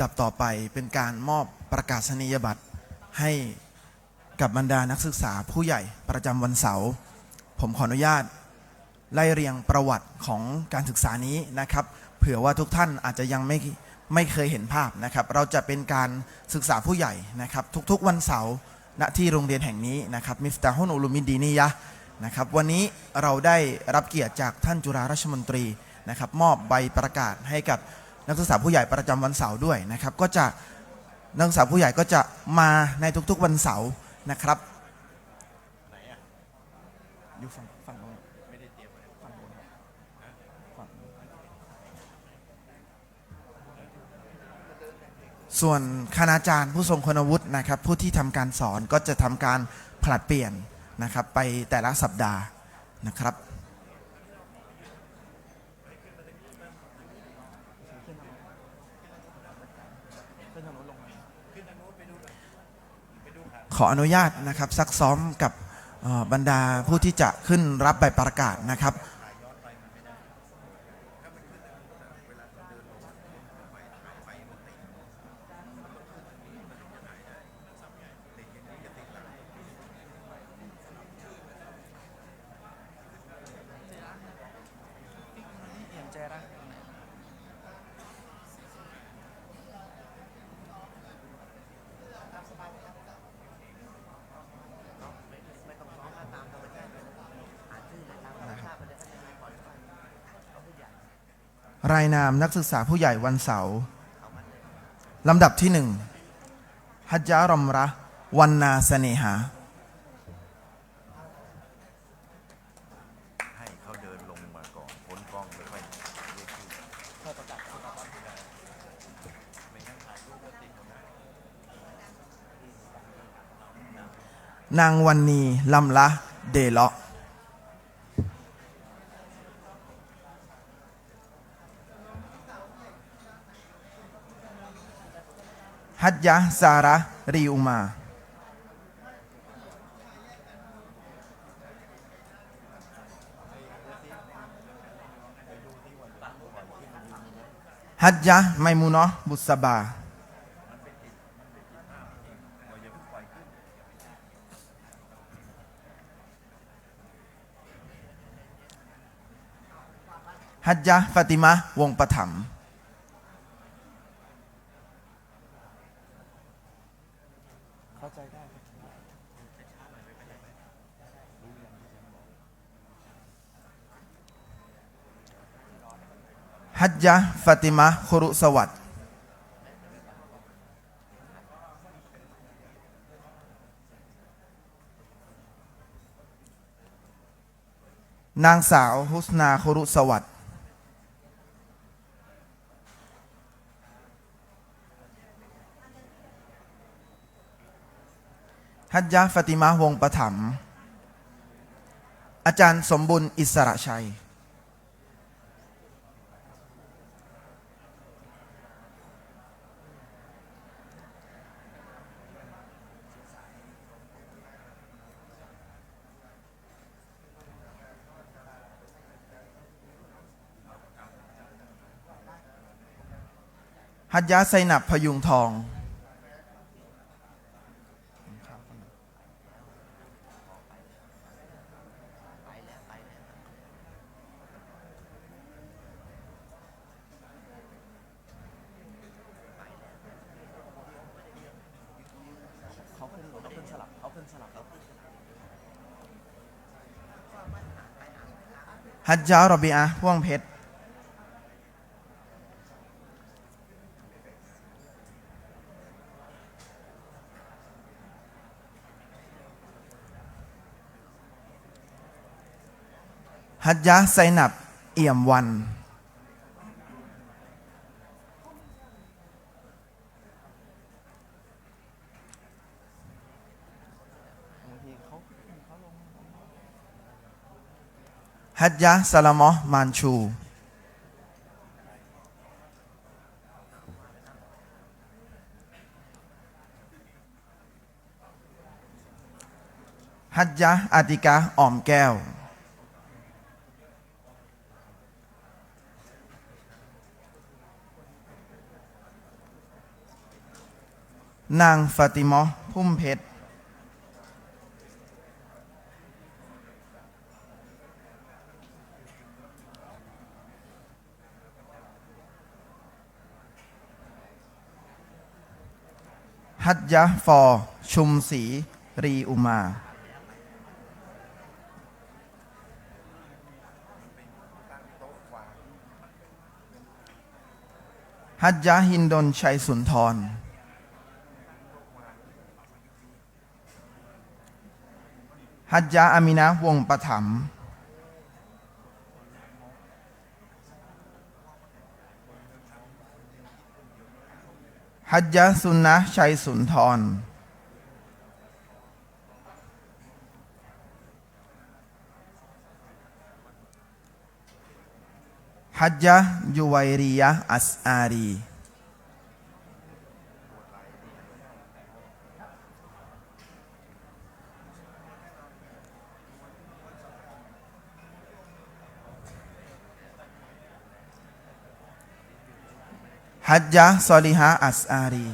ำดับต่อไปเป็นการมอบประกาศนียบัตรให้กับบรรดานักศึกษาผู้ใหญ่ประจำวันเสาร์ผมขออนุญาตไล่เรียงประวัติของการศึกษานี้นะครับ เผื่อว่าทุกท่านอาจจะยังไม่ไม่เคยเห็นภาพนะครับ เราจะเป็นการศึกษาผู้ใหญ่นะครับ ทุกๆวันเสาร์ณที่โรงเรียนแห่งนี้นะครับมิฟตาฮุนอุลุมินดีนียะนะครับ วันนี้เราได้รับเกียรติจากท่านจุฬาราชมนตรีนะครับ มอบใบประกาศให้กับ นักศึกษาผู้ใหญ่ประจำวันเสาร์ด้วยนะครับ ก็จะนักศึกษาผู้ใหญ่ก็จะมาในทุกๆวันเสาร์นะครับอยู่ฝั่งฝั่งโน้นฝั่งโน้นฝั่งโน้นส่วนคณาจารย์ผู้ทรงคุณวุฒินะครับ ผู้ที่ทำการสอนก็จะทำการผลัดเปลี่ยนนะครับ ไปแต่ละสัปดาห์นะครับ ออนุญาตนะครับซักซ้อมกับบรรดาผู้ที่จะขึ้นรับใบประกาศนะครับร รายนามนักศึกษาผู้ใหญ่วันเสาร์ลำดับที่หนึ่งฮัจจารอมระวันนาเสเนหาให้เขาเดินลงมาก่อนพ้นกล้องวค่อยเรียกชื่อนางวันนีลำละ เดเลาะ ฮัจยะซาระรีอุมา ฮัจยะไมมูนาะบุษบา ฮัจยะฟาติมะวงประถม เข้าใจได้ฮัจยะฟาติมะครุสวัสดนางสาวฮุสนาครุสวัสดิ์ ฮัจยะฟติมาวงประถมอาจารย์สมบุญอิสระชัย ฮัจยะไซนับพยุงทอง ฮัจจารบีอะห์พ่วงเพชรฮัจยะไซนับเอี่ยมวัน ฮัจยะสลามอห์มานชู ฮัจยะอาติกะอ่อมแก้ว นางฟาติมอห์พุ่มเพชร ฮัจยะฟอ ชุมศรีรีอุมา ฮัจยะฮินดนชัยสุนทร ฮัจยะอามินะวงประถม ฮัจยะสุนนะชัยสุนทร ฮัจยะยุไวรียะอัสอารี ฮัจยะซอลิฮะอัสอารี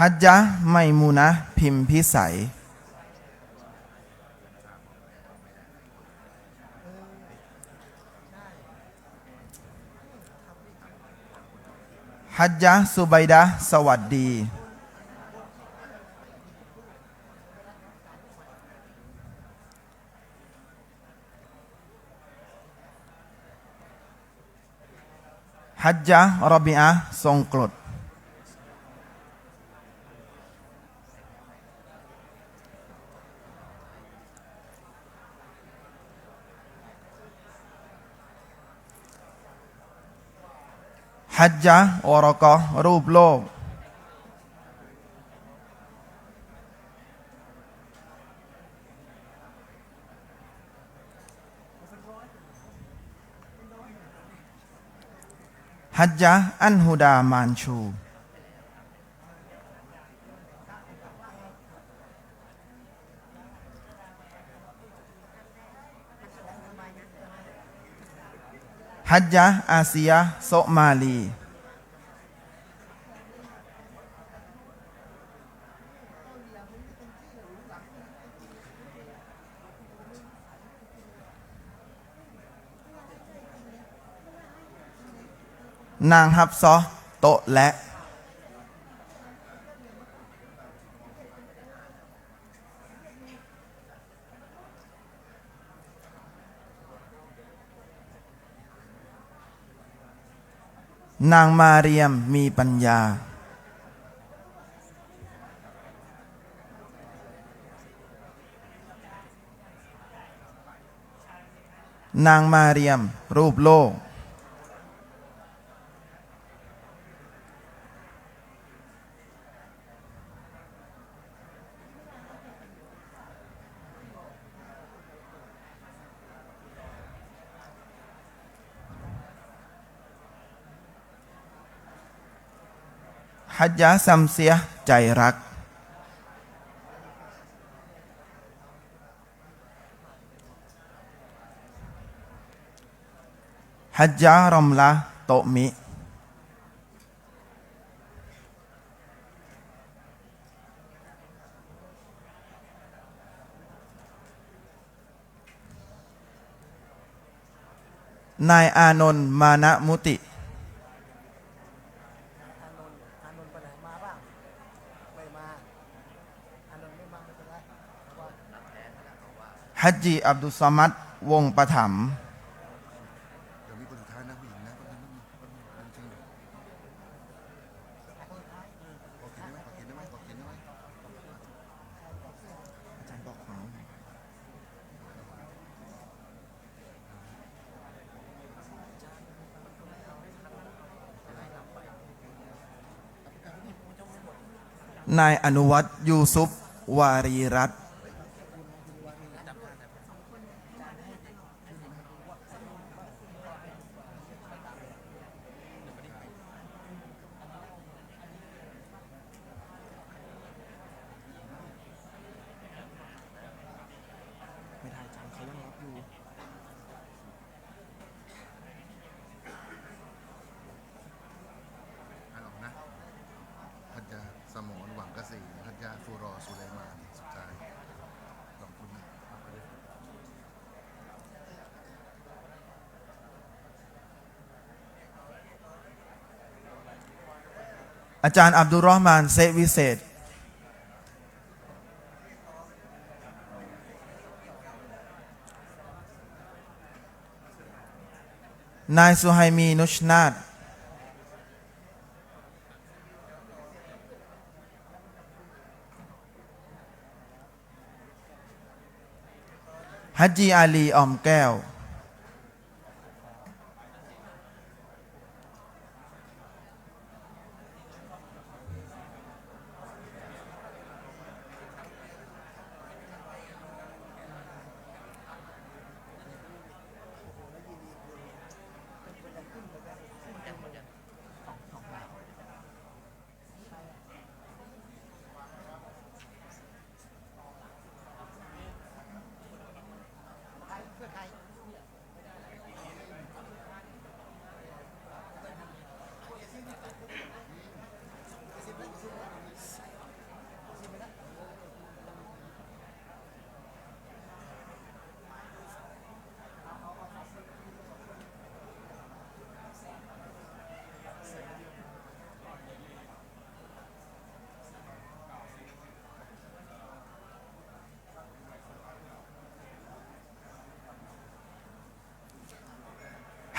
ฮัจยะไมมูนะพิมพิสัย ฮัจยะสุบัยดะห์สวัสดี ฮัจยะรอบิอะห์ทรงกรด ฮัจยะอรกอรูปโลก ฮัจยะอันฮุดามานชู ฮัจยะอาเซียโซมาลี นางฮับซอโตและ นางมาเรียมมีปัญญา นางมาเรียม รูปโลก ฮัจยะซัมเซียใจรัก ฮัจยะรอมละโตะมิ นายอานนท์มานะมุติ อานนท์ไปไหนมาบ้างไม่มาอานนท์ไม่มาไม่เป็นไรเพราะว่า ฮัจจีอับดุลสมัดวงประถมเดี๋ยวมีคนสุดท้ายนะผู้หญิงนะคนนึงคนนึงขอเขียนได้ไหมขอเขียนได้ไหมขอเขียนได้ไหมอาจารย์บอกของนายอนุวัตยูซุปวารีรัตน์ อาจารย์อับดุลรอฮ์มานเซวิเศษ นายสุไฮมีนุชนาดฮัจจีอาลีออมแก้ว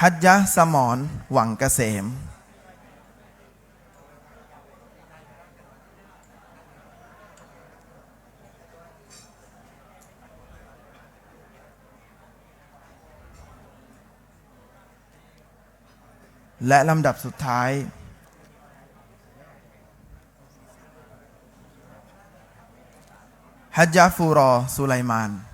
ฮัจยะสมรหวังกเกษม และลำดับสุดท้าย ฮัจยะฟูรอ สุไลมาน